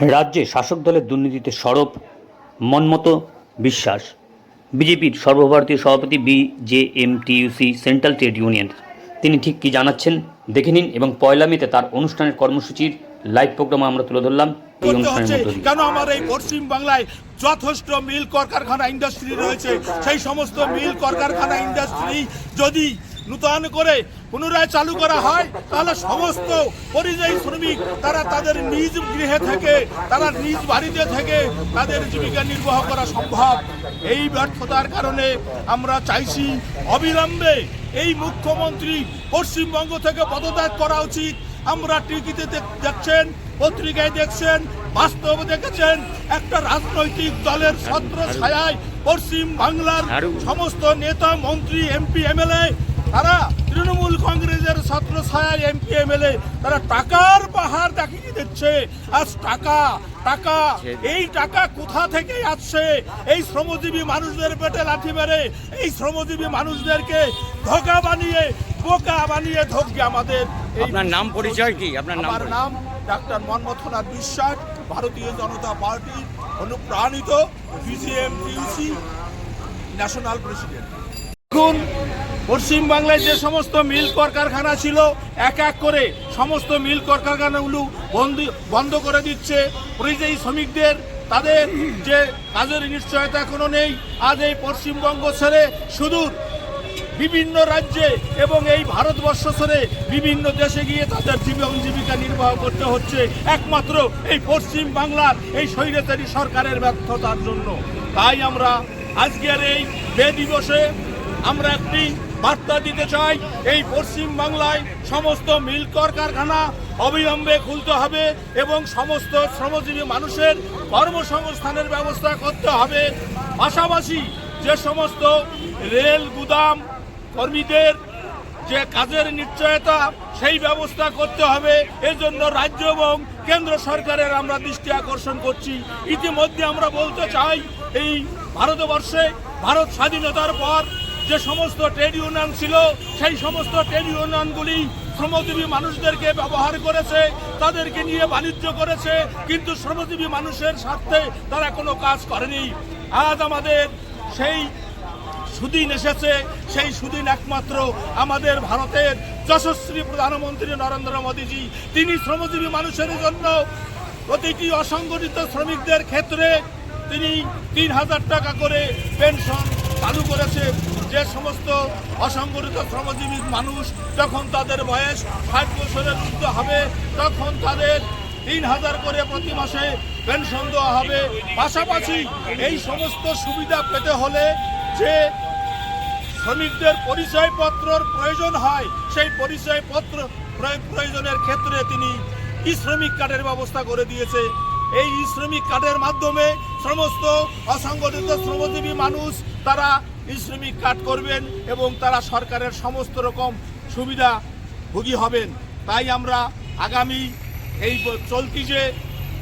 রাজ্যে শাসক দলের দুর্নীতিতে সরব মনমতো বিশ্বাস। বিজেপির সর্বভারতীয় সভাপতি বিজেএমটিইউসি সেন্ট্রাল ট্রেড ইউনিয়ন। তিনি ঠিক কী জানাচ্ছেন? দেখে নিন এবং পয়লা মেতে তার অনুষ্ঠানের কর্মসূচির লাইভ প্রোগ্রাম আমরা তুলে ধরলাম কেন আমার এই পশ্চিম বাংলায় যথেষ্ট মিল কলকারখানা ইন্ডাস্ট্রি রয়েছে? সেই সমস্ত মিল কলকারখানা ইন্ডাস্ট্রি যদি নূতন করে পুনরায় চালু করা হয় তাহলে সমস্ত পরিযায়ী শ্রমিক তারা তাদের নিজ গৃহে থেকে তারা নিজ বাড়িতে থেকে তাদের জীবিকা নির্বাহ করা সম্ভব। এই ব্যর্থতার কারণে আমরা চাইছি অবিলম্বে এই মুখ্যমন্ত্রী পশ্চিমবঙ্গ থেকে পদত্যাগ করা উচিত। আমরা টিভিতে দেখছেন পত্রিকায় দেখছেন বাস্তবে দেখেছেন একটা রাজনৈতিক দলের ছত্র ছায়ায় পশ্চিম বাংলার সমস্ত নেতা মন্ত্রী এমপি এমএলএ তারা তৃণমূল কংগ্রেসের ছত্র ছায়ায় এমপি এমএলএ তারা টাকার পাহাড় দেখিয়ে দিচ্ছে। আজ টাকা টাকা এই টাকা কোথা থেকে আসছে? এই শ্রমজীবী মানুষদের পেটে লাঠি মেরে এই শ্রমজীবী মানুষদেরকে ধোকা বানিয়ে বোকা বানিয়ে ধোককে আমাদের এই আপনার নাম পরিচয় কি? আপনার নাম আমার নাম ডাক্তার মনমথনাথ বিশ্বাস ভারতীয় জনতা পার্টি অনুপ্রাণিত বিজিএম ইউসি ন্যাশনাল প্রেসিডেন্ট। এখন পশ্চিমবাংলায় যে সমস্ত মিল কলকারখানা ছিল, এক এক করে সমস্ত মিল কলকারখানাগুলো বন্ধ বন্ধ করে দিচ্ছে। পরিযায়ী শ্রমিকদের, তাদের যে কাজের নিশ্চয়তা কোনো নেই, আজ এই পশ্চিমবঙ্গ ছেড়ে সুদূর বিভিন্ন রাজ্যে এবং এই ভারতবর্ষ ছেড়ে বিভিন্ন দেশে গিয়ে তাদের জীবন জীবিকা নির্বাহ করতে হচ্ছে। একমাত্র এই পশ্চিম বাংলার এই স্বৈরাচারী সরকারের ব্যর্থতার জন্য। তাই আমরা আজকের এই মে দিবসে আমরা একটি বার্তা দিতে চাই, এই পশ্চিম বাংলায় সমস্ত মিল কারখানা অবিলম্বে খুলতে হবে এবং সমস্ত শ্রমজীবী মানুষের কর্মসংস্থানের ব্যবস্থা করতে হবে। পাশাপাশি যে সমস্ত রেল গুদাম কর্মীদের যে কাজের নিশ্চয়তা, সেই ব্যবস্থা করতে হবে। এজন্য রাজ্য এবং কেন্দ্র সরকারের আমরা দৃষ্টি আকর্ষণ করছি। ইতিমধ্যে আমরা বলতে চাই, এই ভারতবর্ষে ভারত স্বাধীনতার পর যে সমস্ত ট্রেড ইউনিয়ন ছিল, সেই সমস্ত ট্রেড ইউনিয়নগুলি শ্রমজীবী মানুষদেরকে ব্যবহার করেছে, তাদেরকে নিয়ে বাণিজ্য করেছে, কিন্তু শ্রমজীবী মানুষের স্বার্থে তারা কোনো কাজ করেনি। আজ আমাদের সেই সুদিন এসেছে, সেই সুদিন একমাত্র আমাদের ভারতের যশস্বী প্রধানমন্ত্রী নরেন্দ্র মোদীজি। তিনি শ্রমজীবী মানুষের জন্য প্রতিটি অসংগঠিত শ্রমিকদের ক্ষেত্রে তিনি তিন হাজার টাকা করে পেনশন চালু করেছে। যে সমস্ত অসংগঠিত শ্রমজীবী মানুষ যখন তাদের বয়স ষাট বছরের ঊর্ধ্ব হবে, তখন তাদের তিন হাজার করে প্রতি মাসে পেনশন দেওয়া হবে। পাশাপাশি এই সমস্ত সুবিধা পেতে হলে যে শ্রমিকদের পরিচয়পত্রর প্রয়োজন হয়, সেই পরিচয়পত্র প্রয়- প্রয়োজনের ক্ষেত্রে তিনি ই শ্রমিক কার্ডের ব্যবস্থা করে দিয়েছে। এই শ্রমিক কার্ডের মাধ্যমে সমস্ত অসংগঠিত শ্রমজীবী মানুষ তারা শ্রমিক কার্ড করবেন এবং তারা সরকারের সমস্ত রকম সুবিধা ভোগী হবেন। তাই আমরা আগামী এই চলতি যে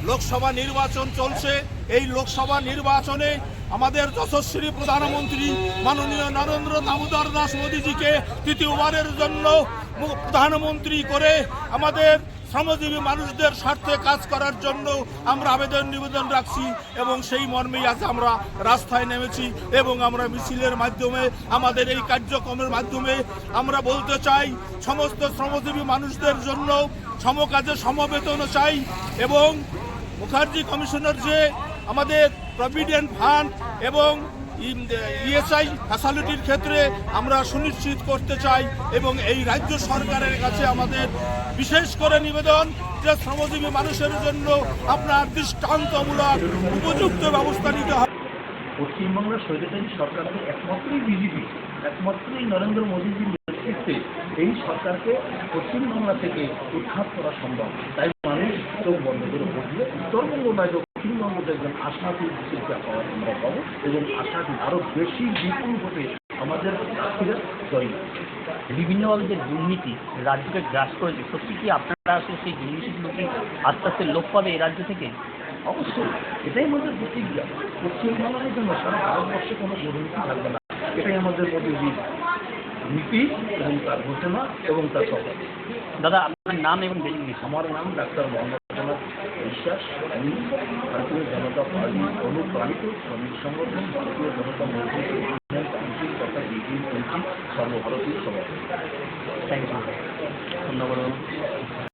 লোকসভা নির্বাচন চলছে, এই লোকসভা নির্বাচনে আমাদের যশস্বী প্রধানমন্ত্রী মাননীয় নরেন্দ্র দামোদর দাস মোদীজিকে তৃতীয়বারের জন্য প্রধানমন্ত্রী করে আমাদের শ্রমজীবী মানুষদের স্বার্থে কাজ করার জন্য আমরা আবেদন নিবেদন রাখছি এবং সেই মর্মেই আজ আমরা রাস্তায় নেমেছি এবং আমরা মিছিলের মাধ্যমে, আমাদের এই কার্যক্রমের মাধ্যমে আমরা বলতে চাই, সমস্ত শ্রমজীবী মানুষদের জন্য সমকাজে সমবেতন চাই এবং মুখার্জি কমিশনের যে আমাদের প্রভিডেন্ট ফান্ড এবং ইএসআই ফ্যাসালিটির ক্ষেত্রে আমরা সুনিশ্চিত করতে চাই এবং এই রাজ্য সরকারের কাছে আমাদের বিশেষ করে নিবেদন যে শ্রমজীবী মানুষের জন্য আপনার দৃষ্টান্তমূলক উপযুক্ত ব্যবস্থা নিতে হবে। পশ্চিমবাংলার স্বৈরাচারী সরকারকে একমাত্রই বিজেপি, একমাত্রই নরেন্দ্র মোদীজির নেতৃত্বে এই সরকারকে পশ্চিমবাংলা থেকে উৎখাত করা সম্ভব। তাই মানুষ চোখ বন্ধ করে উত্তরবঙ্গ নয় পশ্চিমবঙ্গতে একজন আশাতীত শিক্ষা পাওয়ার আমরা পাবো এবং আশাতীত আরও বেশি বিপুল ভোটে আমাদের প্রার্থীরা জয়ী। বিভিন্নভাবে যে দুর্নীতি রাজ্যকে গ্রাস করেছে সত্যি কি আপনারা আসলে সেই দুর্নীতিগুলো কি আস্তে আস্তে লোপ পাবে এই রাজ্য থেকে? অবশ্যই। এটাই আমাদের প্রতিজ্ঞা। পশ্চিমবাংলার জন্য সারা ভারতবর্ষে কোনো দুর্নীতি থাকবে না। এটাই আমাদের মোদীজির নীতি এবং তার ঘোষণা এবং তার সফল। দাদা আপনার নাম এবং আমার নাম ডাক্তার মোহাম্মদ বিশ্বাস, আমি ভারতীয় জনতা পার্টি অনুপ্রাণিত, শ্রমিক সংগঠন, ভারতীয় জনতা মন্ত্রী তথা বিজেপি সর্বভারতীয় সভাপতি। থ্যাংক ইউ ধন্যবাদ